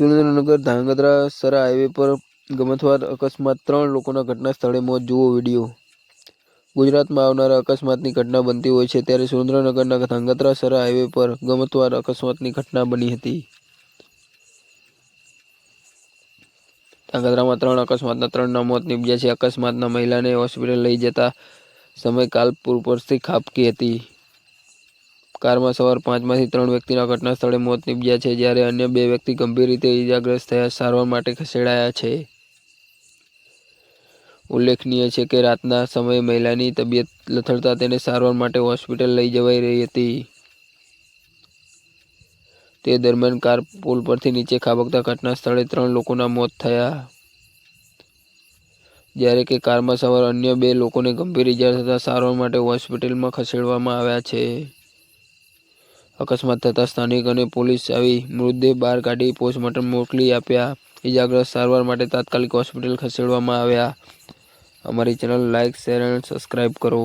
Surendranagar, Dhrangadhra, Sara highway પર ગમતવાર અકસ્માત ત્રણ લોકોના ઘટના સ્થળે મોત. જુઓ વીડિયો. ગુજરાતમાં આવનારા અકસ્માતની ઘટના બનતી હોય છે ત્યારે સુરેન્દ્રનગરના ધાંગધ્રા, સરા હાઈવે પર ગમતવાર અકસ્માતની ઘટના બની હતી. ધાંગધ્રામાં ત્રણ અકસ્માતના ત્રણના મોત નીપજ્યા છે. અકસ્માતના મહિલાને હોસ્પિટલ લઈ જતા સમય કાલપુર પરથી ખાબકી હતી. કારમાં સવાર પાંચમાંથી ત્રણ વ્યક્તિના ઘટના સ્થળે મોત નીપજ્યા છે, જ્યારે અન્ય બે વ્યક્તિ ગંભીર રીતે ઇજાગ્રસ્ત થયા, સારવાર માટે ખસેડાયા છે. ઉલ્લેખનીય છે કે રાતના સમયે મહિલાની તબિયત લથડતા તેને સારવાર માટે હોસ્પિટલ લઈ જવાઈ રહી હતી. તે દરમિયાન કાર પુલ પરથી નીચે ખાબકતા ઘટના સ્થળે ત્રણ લોકોના મોત થયા. જ્યારે કે કારમાં સવાર અન્ય બે લોકોને ગંભીર ઇજા થતાં સારવાર માટે હોસ્પિટલમાં ખસેડવામાં આવ્યા છે. અકસ્માત થતાં સ્થાનિક અને પોલીસ આવી મૃતદેહ બહાર કાઢી પોસ્ટમોર્ટમ મોકલી આપ્યા. ઇજાગ્રસ્ત સારવાર માટે તાત્કાલિક હોસ્પિટલ ખસેડવામાં આવ્યા. અમારી ચેનલ લાઇક, શેર અને સબસ્ક્રાઈબ કરો.